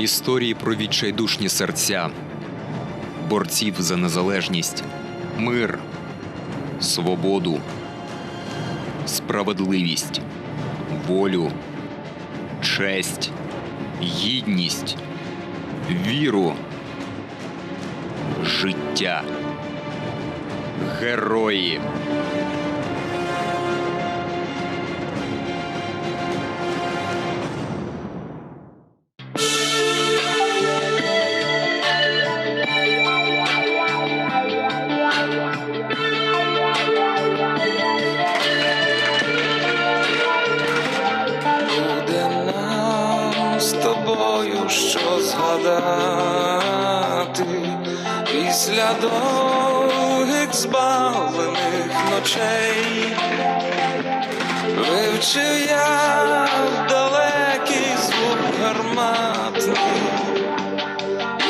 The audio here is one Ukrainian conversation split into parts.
Історії про відчайдушні серця, борців за незалежність, мир, свободу, справедливість, волю, честь, гідність, віру, життя. Герої. Після довгих збавлених ночей. Вивчив я далекий звук гарматний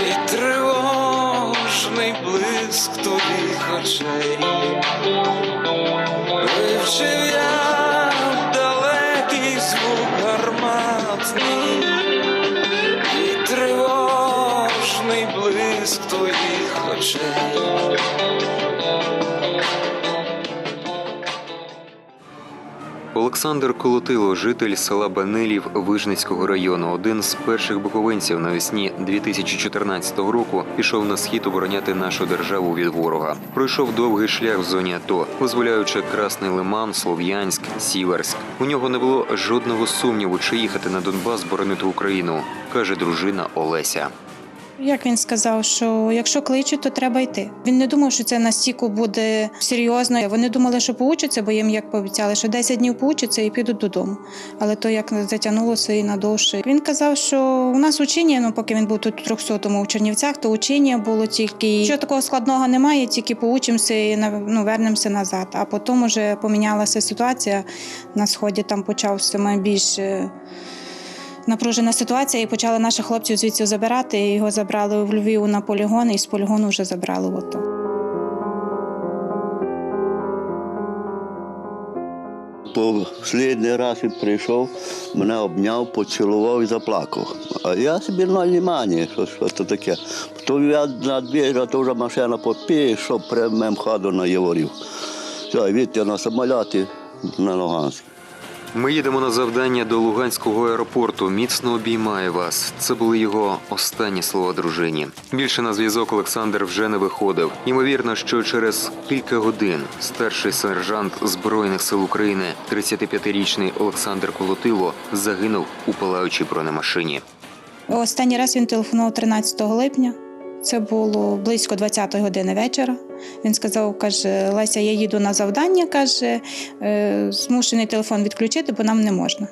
і тривожний блиск твоїх очей. Вивчив я далекий звук гарматний Олександр Колотило, житель села Банилів Вижницького району, один з перших буковинців навесні 2014 року пішов на схід обороняти нашу державу від ворога. Пройшов довгий шлях в зоні АТО, визволяючи Красний Лиман, Слов'янськ, Сіверськ. У нього не було жодного сумніву, чи їхати на Донбас боронити Україну, каже дружина Олеся. Як він сказав, що якщо кличуть, то треба йти. Він не думав, що це настільки буде серйозно. Вони думали, що поучаться, бо їм як пообіцяли, що 10 днів поучаться і підуть додому. Але то як затягнулося і надовше. Він казав, що у нас учення, ну поки він був тут у 300-му в Чернівцях, то учення було тільки що такого складного немає, тільки поучимося і ну, вернемося назад. А потім вже помінялася ситуація на сході. Там почався більше напружена ситуація, і почали наших хлопців звідси забирати. І Його забрали в Львів на полігон, і з полігону вже забрали в АТО. Послідний раз він прийшов, мене обняв, поцілував і заплакав. А я собі на лімані, що, що це таке. То я на двір, то вже машина попішов прямим ходом на Яворів. Все, відти на самоліті на Луганськ. Ми їдемо на завдання до Луганського аеропорту. Міцно обіймає вас. Це були його останні слова дружині. Більше на зв'язок Олександр вже не виходив. Ймовірно, що через кілька годин старший сержант збройних сил України, 35-річний Олександр Колотило, загинув у палаючій бронемашині. Останній раз він телефонував 13 липня. Це було близько 20-ї години вечора. Він сказав, каже, Леся, я їду на завдання, каже, «е, змушений телефон відключити, бо нам не можна.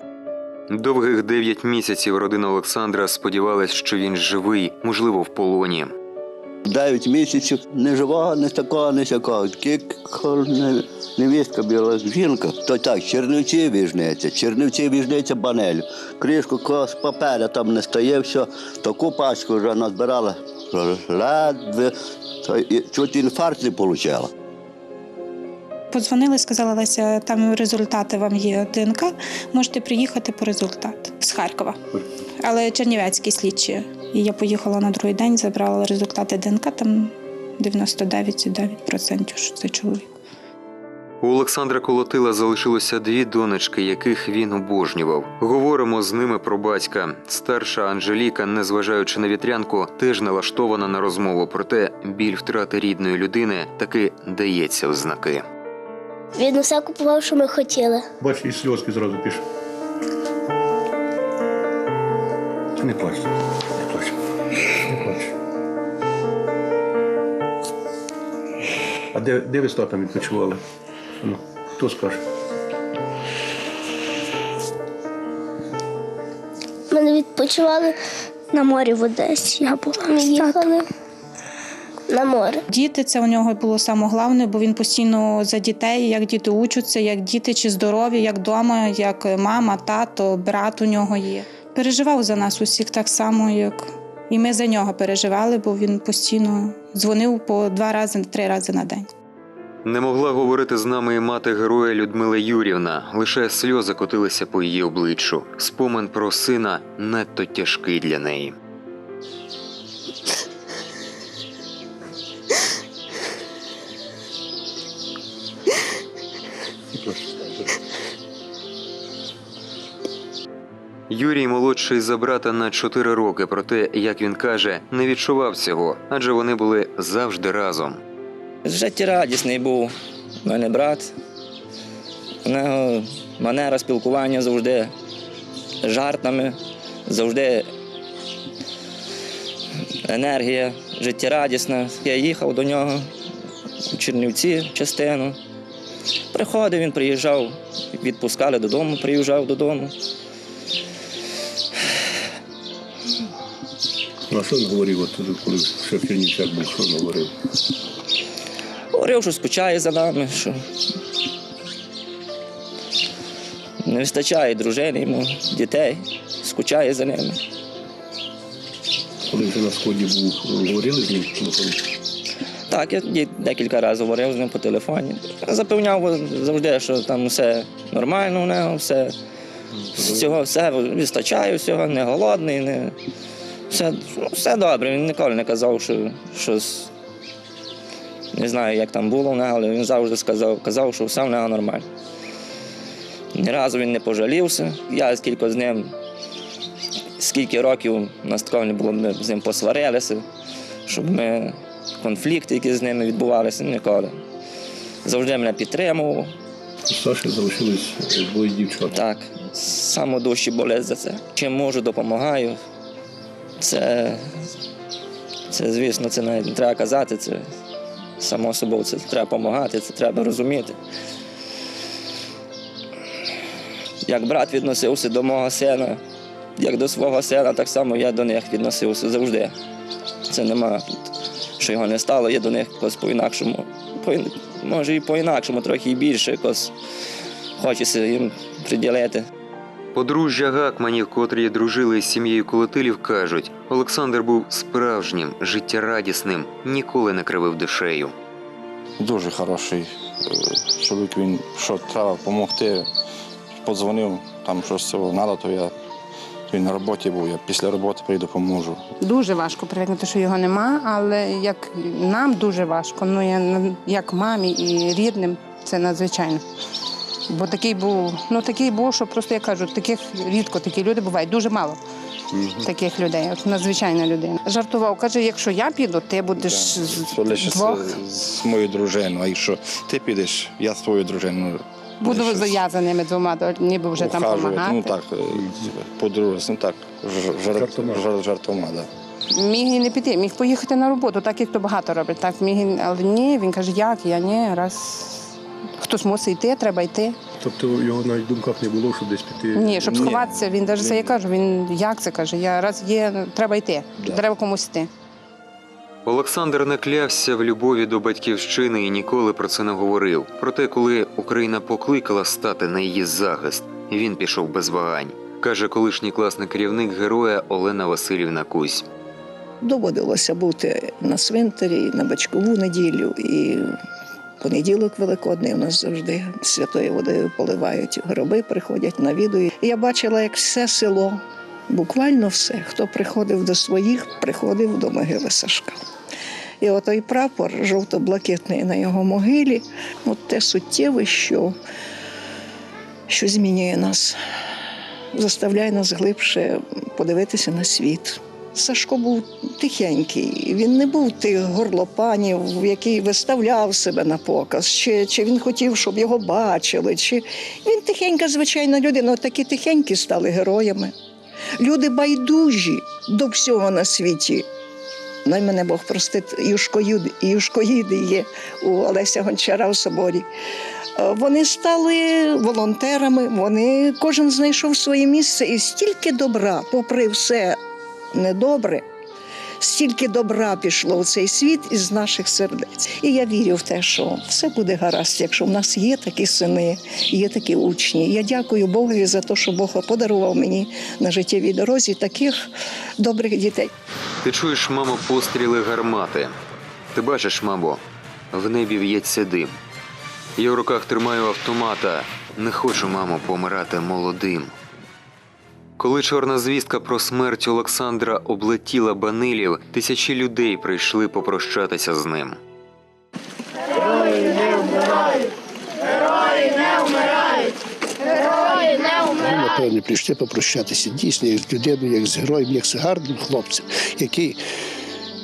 Довгих дев'ять місяців родина Олександра сподівалась, що він живий, можливо, в полоні. Дев'ять місяців не живого, не такого, не сякого. Тільки невістка біла жінка. То так, Чернівці віжниця, Чернівці віжниця банель. Кришку кос паперя там не стає, все. Таку пачку вже назбирала. Ледве, чуть інфаркт не отримала. Подзвонили, сказали, Леся, там результати вам є ДНК, можете приїхати по результат з Харкова. Але чернівецькі слідчі. І я поїхала на другий день, забрала результати ДНК, там 99,9%, що це чоловік. У Олександра Колотила залишилося дві донечки, яких він обожнював. Говоримо з ними про батька. Старша Анжеліка, незважаючи на вітрянку, теж налаштована на розмову. Проте біль втрати рідної людини таки дається в знаки. Він усе купував, що ми хотіли. Бач, і сльозки зразу пішли. Не плач, не плач, не плач. А де, де ви з татом відпочивали? Ну, хто скаже? Ми відпочивали на морі в Одесі. Я була. Ми їхали на море. Діти це у нього було саме головне, бо він постійно за дітей, як діти учаться, як діти чи здорові, як вдома, як мама, тато, брат у нього є. Переживав за нас усіх так само, як і ми за нього переживали, бо він постійно дзвонив по два рази, три рази на день. Не могла говорити з нами і мати героя Людмила Юрівна, лише сльози котилися по її обличчю. Спомин про сина надто тяжкий для неї. Юрій молодший за брата на 4 роки, проте як він каже, не відчував цього, адже вони були завжди разом. Життєрадісний був у мене брат. У нього манера спілкування завжди жартами, завжди енергія життєрадісна. Я їхав до нього у Чернівці частину. Приходив, він приїжджав, відпускали додому, приїжджав додому. Ну, а що він говорив, от, коли в Чернівцях був, що говорив? Говорив, що скучає за нами, що не вистачає дружини йому, дітей, скучає за ними. Коли вже на сході був, говорили з ним? Ну, коли? Так, я декілька разів говорив з ним по телефоні. Запевняв завжди, що там все нормально у нього, все, всього, все вистачає, всього, не голодний, не, все, ну, все добре. Він ніколи не казав, що щось. Не знаю, як там було в нього, але він завжди сказав, казав, що все в нього нормально. Ні разу він не пожалівся. Я скільки з ним, скільки років нас такого не було, ми з ним посварилися, щоб ми конфлікти, які з ними відбувалися, ніколи. Завжди мене підтримував. У Саші залишилось е, двоє дівчат. Так, саме душі болять за це. Чим можу, допомагаю. Це, це звісно, це навіть не треба казати, це само собою це треба допомагати, це треба розуміти. Як брат відносився до мого сина, як до свого сина, так само я до них відносився завжди. Це нема що його не стало, я до них якось по-інакшому. По, може і по-інакшому, трохи і більше якось хочеться їм приділити. Подружжя Гакманів, котрі дружили з сім'єю Колотилів, кажуть, Олександр був справжнім, життєрадісним, ніколи не кривив душею. Дуже хороший е, чоловік. Він що треба допомогти, подзвонив, там щось цього треба, то я він на роботі був, я після роботи прийду, поможу. Дуже важко привикнути, що його нема, але як нам дуже важко. Ну я як мамі і рідним це надзвичайно. Бо такий був, ну такий був, що просто я кажу, таких рідко такі люди бувають, дуже мало таких людей. От надзвичайна людина. Жартував, каже, якщо я піду, ти будеш з Що лише двох. з, з моєю дружиною, а якщо ти підеш, я з твоєю дружиною. Буду щось зав'язаними двома, то ніби вже там ухажувати. допомагати. Ну так, подружитися, ну так, жар, жар, Жартома. жар, жартома, да. Міг і не піти, міг поїхати на роботу, так як то багато робить. Так міг, і- але ні, він каже, як я ні, раз хтось мусить йти, треба йти. Тобто його навіть в думках не було, щоб десь піти. Ні, щоб Ні. сховатися, він навіть це я кажу, він як це каже, я раз є, треба йти, Да. треба комусь йти. Олександр не клявся в любові до батьківщини і ніколи про це не говорив. Проте, коли Україна покликала стати на її захист, він пішов без вагань, каже колишній класний керівник героя Олена Васильівна Кузь. Доводилося бути на цвинтарі, на батькову неділю і понеділок великодний у нас завжди святою водою поливають, гроби приходять, навідують. Я бачила, як все село, буквально все, хто приходив до своїх, приходив до могили Сашка. І отой прапор жовто-блакитний на його могилі, от те суттєве, що, що змінює нас, заставляє нас глибше подивитися на світ. Сашко був тихенький, він не був тих горлопанів, який виставляв себе на показ, чи, чи він хотів, щоб його бачили. Чи... Він тихенька, звичайна людина, такі тихенькі стали героями. Люди байдужі до всього на світі. Най мене Бог простить, юшкоїди, юшкоїди є у Олеся Гончара в соборі. Е, Вони стали волонтерами, вони кожен знайшов своє місце і стільки добра, попри все недобре, стільки добра пішло в цей світ із наших сердець. І я вірю в те, що все буде гаразд, якщо в нас є такі сини, є такі учні. Я дякую Богові за те, що Бог подарував мені на життєвій дорозі таких добрих дітей. Ти чуєш, мамо, постріли гармати. Ти бачиш, мамо, в небі в'ється дим. Я в руках тримаю автомата. Не хочу, мамо, помирати молодим. Коли чорна звістка про смерть Олександра облетіла банилів, тисячі людей прийшли попрощатися з ним. Герої не вмирають! Герої не вмирають! Герої не вмирають! Ми, напевно, прийшли попрощатися дійсно як з людиною, як з героєм, як з гарним хлопцем, який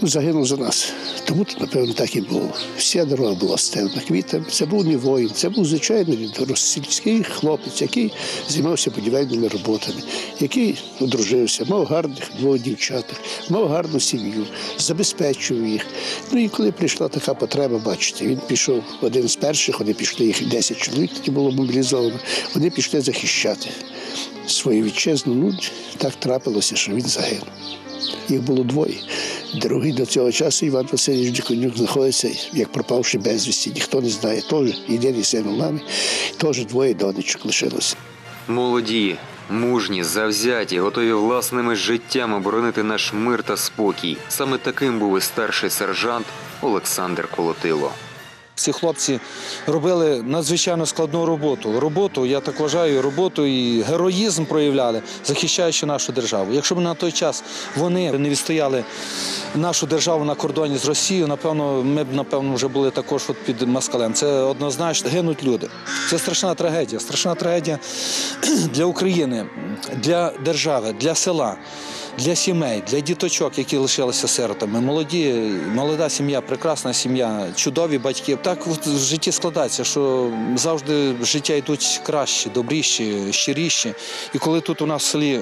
загинув за нас. Тому напевно, так і було. Вся дорога була стелена квітами. Це був не воїн, це був звичайний сільський хлопець, який займався будівельними роботами, який одружився, мав гарних двох дівчаток, мав гарну сім'ю, забезпечував їх. Ну і коли прийшла така потреба, бачите, він пішов один з перших, вони пішли їх 10 чоловік, тоді було мобілізовано. Вони пішли захищати свою вітчизну. Ну так трапилося, що він загинув. Їх було двоє. Другий до цього часу Іван Васильович Діконюк знаходиться як пропавши безвісті. Ніхто не знає. Теж єдиний син мами, теж двоє донечок лишилося. Молоді, мужні, завзяті, готові власними життями боронити наш мир та спокій. Саме таким був і старший сержант Олександр Колотило. Ці хлопці робили надзвичайно складну роботу. Роботу, я так вважаю, роботу і героїзм проявляли, захищаючи нашу державу. Якщо б на той час вони не відстояли нашу державу на кордоні з Росією, напевно, ми б напевно вже були також от під москалем. Це однозначно гинуть люди. Це страшна трагедія. Страшна трагедія для України, для держави, для села. Для сімей, для діточок, які лишилися сиротами, молоді, молода сім'я, прекрасна сім'я, чудові батьки. Так от в житті складається, що завжди життя йдуть краще, добріші, щиріші. І коли тут у нас в селі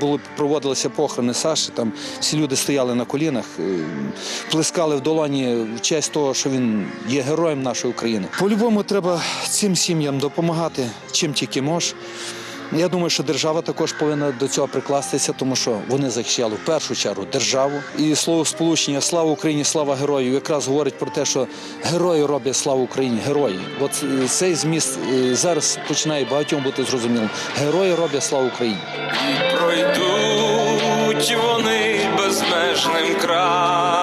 були проводилися похорони Саші, там всі люди стояли на колінах, е, плескали в долоні в честь того, що він є героєм нашої України. По-любому треба цим сім'ям допомагати, чим тільки можеш. Я думаю, що держава також повинна до цього прикластися, тому що вони захищали в першу чергу державу. І слово сполучення Слава Україні, слава герою якраз говорить про те, що герої роблять славу Україні, герої. От е, цей зміст е, зараз починає багатьом бути зрозумілим. Герої роблять славу Україні. Пройдуть вони безмежним краєм.